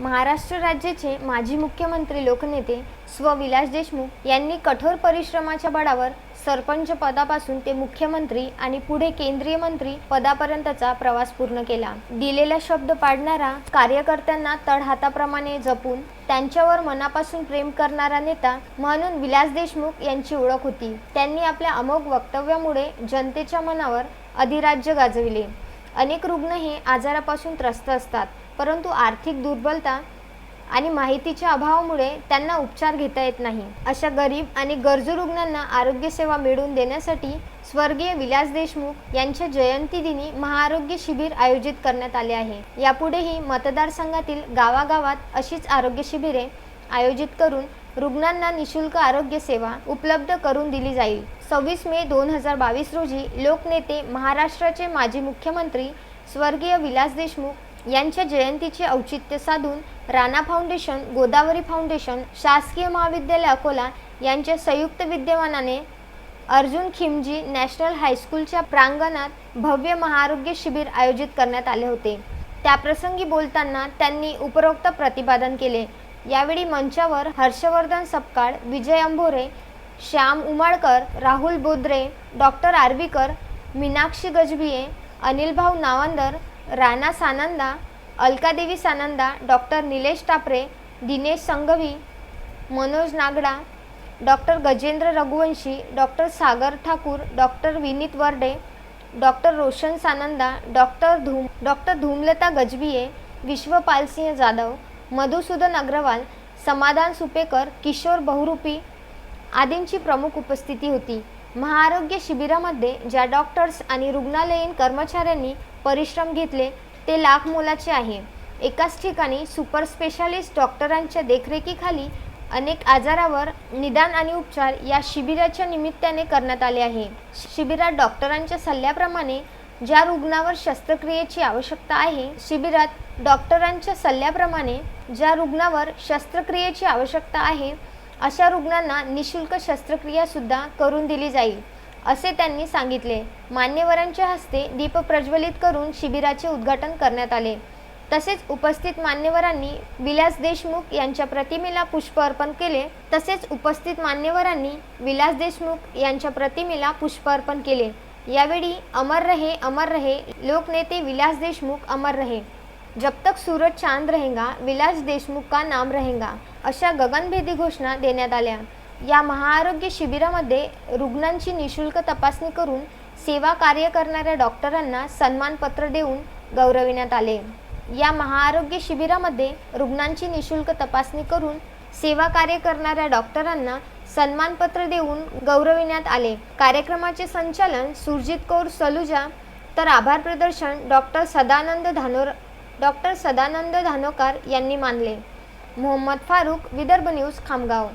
महाराष्ट्र राज्याचे माजी मुख्यमंत्री लोकनेते स्व विलास देशमुख यांनी कठोर परिश्रमाच्या बळावर सरपंच पदापासून ते मुख्यमंत्री आणि पुढे केंद्रीय मंत्री पदापर्यंतचा प्रवास पूर्ण केला. दिलेला शब्द पाडणारा कार्यकर्त्यांना तळहाताप्रमाणे जपून त्यांच्यावर मनापासून प्रेम करणारा नेता म्हणून विलास देशमुख यांची ओळख होती. त्यांनी आपल्या अमोघ वक्तव्यामुळे जनतेच्या मनावर अधिराज्य गाजविले. अनेक रुग्ण हे आजारापासून त्रस्त असतात परंतु आर्थिक दुर्बलता आणि माहितीच्या अभावामुळे त्यांना उपचार घेता येत नाही. अशा गरीब आणि गरजू रुग्णांना आरोग्यसेवा मिळवून देण्यासाठी स्वर्गीय विलास देशमुख यांच्या जयंती दिनी महाआरोग्य शिबिर आयोजित करण्यात आले आहे. यापुढेही मतदारसंघातील गावागावात अशीच आरोग्य शिबिरे आयोजित करून रुग्णांना निशुल्क आरोग्य सेवा उपलब्ध करून दिली जाईल. सव्वीस मे दोन हजार बावीस रोजी लोकनेते महाराष्ट्राचे माजी मुख्यमंत्री स्वर्गीय विलास देशमुख यांच्या जयंतीचे औचित्य साधून राणा फाउंडेशन गोदावरी फाउंडेशन शासकीय महाविद्यालय अकोला यांच्या संयुक्त विद्यमानाने अर्जुन खिमजी नॅशनल हायस्कूलच्या प्रांगणात भव्य महाआरोग्य शिबिर आयोजित करण्यात आले होते. त्याप्रसंगी बोलताना त्यांनी उपरोक्त प्रतिपादन केले. यावेळी मंचावर Harshwardhan Sapkal Vijay Ambhore Shyam Umalkar Rahul Bodre doctor Arvikar Meenakshi Gajbiye Anilbhau Navandar Rana Sananda Alkadevi Sananda doctor Nilesh Tapre Dinesh Sanghvi Manoj Nagda doctor Gajendra Raghuvanshi doctor Sagar Thakur doctor Vineet Varde doctor Roshan Sananda doctor Dhoom doctor Dhoomlata Gajbiye Vishwapalsingh Jadhav Madhusudan Agrawal Samadhan Supekar Kishor बहुरूपी आदींची प्रमुख उपस्थिती होती. महाआरोग्य शिबिरामध्ये ज्या doctors आणि रुग्णालयीन कर्मचाऱ्यांनी परिश्रम घेतले ते लाख मोलाचे आहे. एकाच ठिकाणी सुपर स्पेशालिस्ट डॉक्टरांच्या देखरेखीखाली अनेक आजारावर निदान आणि उपचार या शिबिराच्या निमित्ताने करण्यात आले आहे. शिबिरात डॉक्टरांच्या सल्ल्याप्रमाणे ज्या रुग्णावर शस्त्रक्रियेची आवश्यकता आहे शिबिरात डॉक्टरांच्या सल्ल्याप्रमाणे ज्या रुग्णावर शस्त्रक्रियेची आवश्यकता आहे अशा रुग्णांना निशुल्क शस्त्रक्रियासुद्धा करून दिली जाईल असे त्यांनी सांगितले. मान्यवरांच्या हस्ते दीप प्रज्वलित करून शिबिराचे उद्घाटन करण्यात आले. तसेच उपस्थित मान्यवरांनी विलास देशमुख यांच्या प्रतिमेला पुष्प अर्पण केले. तसेच उपस्थित मान्यवरांनी विलास देशमुख यांच्या प्रतिमेला पुष्प अर्पण केले. यावेळी अमर रहे अमर रहे लोकनेते विलास देशमुख अमर रहे. जब तक सूरज चांद रहेगा विलास देशमुख का नाम रहेगा अशा गगनभेदी घोषणा देण्यात आल्या. या महाआरोग्य शिबिरामध्ये रुग्णांची निशुल्क तपासणी करून सेवा कार्य करणाऱ्या डॉक्टरांना सन्मानपत्र देऊन गौरविण्यात आले. या महाआरोग्य शिबिरामध्ये रुग्णांची निशुल्क तपासणी करून सेवा कार्य करणाऱ्या डॉक्टरांना सन्मानपत्र देऊन गौरविण्यात आले. कार्यक्रमाचे संचालन सुरजित कौर सलुजा तर आभार प्रदर्शन डॉक्टर सदानंद धानोर डॉक्टर सदानंद धानोकार यांनी मानले. मोहम्मद फारूक विदर्भ न्यूज खामगाव.